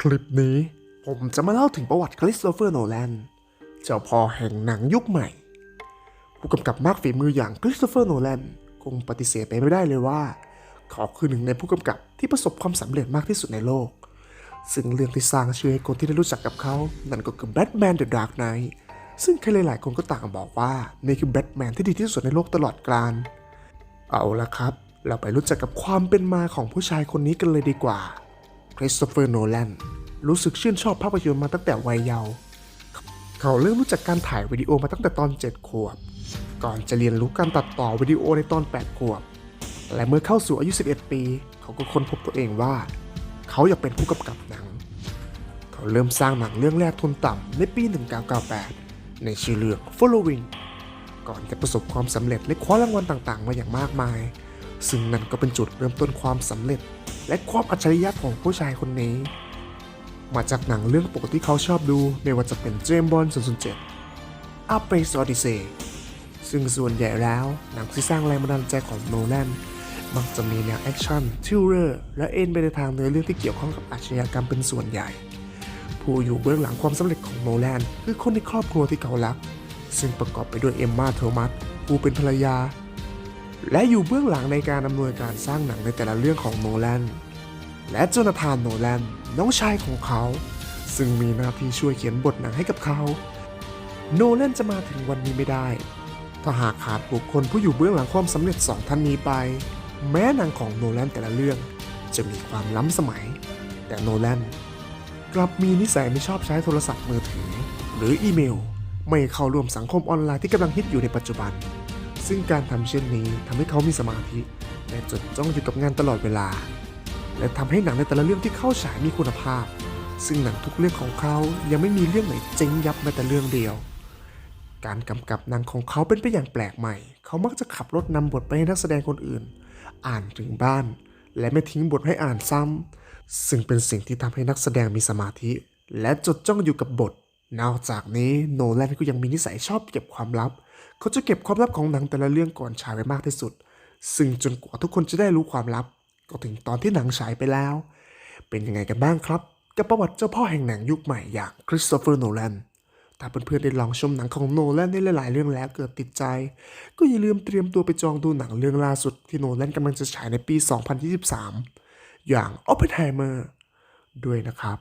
คลิปนี้ผมจะมาเล่าถึงประวัติคริสโตเฟอร์โนแลนเจ้าพ่อแห่งหนังยุคใหม่ ผู้กำกับมากฝีมืออย่างคริสโตเฟอร์โนแลนคงปฏิเสธไปไม่ได้เลยว่า เขาคือหนึ่งในผู้กำกับที่ประสบความสำเร็จมากที่สุดในโลก ซึ่งเรื่องที่สร้างชื่อให้คนที่ได้รู้จักกับเขา นั่นก็คือแบทแมนเดอะดาร์กไนท์ซึ่งใครหลายๆคนก็ต่างบอกว่า นี่คือแบทแมนที่ดีที่สุดในโลกตลอดกาลเอาละครับ เราไปรู้จักกับความเป็นมาของผู้ชายคนนี้กันเลยดีกว่า คริสโตเฟอร์โนแลนรู้สึกชื่นชอบภาพยนตร์มาตั้งแต่วัยเยาว์เขาเริ่มรู้จักการถ่ายวิดีโอมาตั้งแต่ตอน 7 ขวบ ก่อนจะเรียนรู้การตัดต่อวิดีโอในตอน 8 ขวบ และเมื่อเข้าสู่อายุ 11 ปี เขาก็ค้นพบตัวเองว่า เขาอยากเป็นผู้กำกับหนัง เขาเริ่มสร้างหนังเรื่องแรกทุนต่ำในปี 1998 ในชื่อเรื่อง Following ก่อนจะประสบความสำเร็จและคว้ารางวัลต่างๆ มาอย่างมากมาย ซึ่งนั่นก็เป็นจุดเริ่มต้นความสำเร็จ และความอัจฉริยะของผู้ชายคนนี้ มาจากหนังเรื่องปกติที่เขาชอบดูไม่ว่าจะเป็นเจมส์บอล007 A Space Odyssey ซึ่งส่วนใหญ่แล้วหนังที่สร้างแรงบันดาลใจของโนแลนมักจะมีแนวแอคชั่นทิวเรอร์และเอ็นไปในทางเนื้อเรื่องที่เกี่ยวข้องกับอาชญากรรมเป็นส่วนใหญ่ ผู้อยู่เบื้องหลังความสำเร็จของโนแลนคือคนในครอบครัวที่เขารัก ซึ่งประกอบไปด้วยเอมมาโทมัสผู้เป็นภรรยา และอยู่เบื้องหลังในการอำนวยการสร้างหนังในแต่ละเรื่องของโนแลนและโจนาธานโนแลนน้องชายของเขา ซึ่งมีหน้าที่ช่วยเขียนบทหนังให้กับเขา โนแลนจะมาถึงวันนี้ไม่ได้ ถ้าหากขาดบุคคลผู้อยู่เบื้องหลังความสำเร็จสองท่านนี้ไป แม้หนังของโนแลนแต่ละเรื่องจะมีความล้ำสมัย แต่โนแลนกลับมีนิสัยไม่ชอบใช้โทรศัพท์มือถือ หรืออีเมล ไม่เข้าร่วมสังคมออนไลน์ที่กำลังฮิตอยู่ในปัจจุบัน ซึ่งการทำเช่นนี้ทำให้เขามีสมาธิและจดจ้องอยู่กับงานตลอดเวลา และทำให้หนังในแต่ละเรื่องที่เข้าฉายมีคุณภาพ ซึ่งหนังทุกเรื่องของเขายังไม่มีเรื่องไหนเจ๊งยับแม้แต่เรื่องเดียว การกำกับหนังของเขาเป็นไปอย่างแปลกใหม่ เขามักจะขับรถนำบทไปให้นักแสดงคนอื่น อ่านถึงบ้าน และไม่ทิ้งบทให้อ่านซ้ำซึ่งเป็นสิ่งที่ทำให้นักแสดงมีสมาธิ และจดจ้องอยู่กับบทนอกจากนี้โนแลนก็ยังมีนิสัยชอบเก็บความลับ เขาจะเก็บความลับของหนังแต่ละเรื่องก่อนฉายไว้มากที่สุด ซึ่งจนกว่าทุกคนจะได้รู้ความลับ ก็ถึงตอนที่หนังฉายไปแล้ว เป็นยังไงกันบ้างครับ กับประวัติเจ้าพ่อแห่งหนังยุคใหม่อย่างคริสโตเฟอร์โนแลนถ้าเพื่อนๆได้ลองชมหนังของโนแลนในหลายๆเรื่องแล้วเกิดติดใจ ก็อย่าลืมเตรียมตัวไปจองดูหนังเรื่องล่าสุดที่โนแลนกำลังจะฉายในปี 2023 อย่าง Oppenheimer ด้วยนะครับ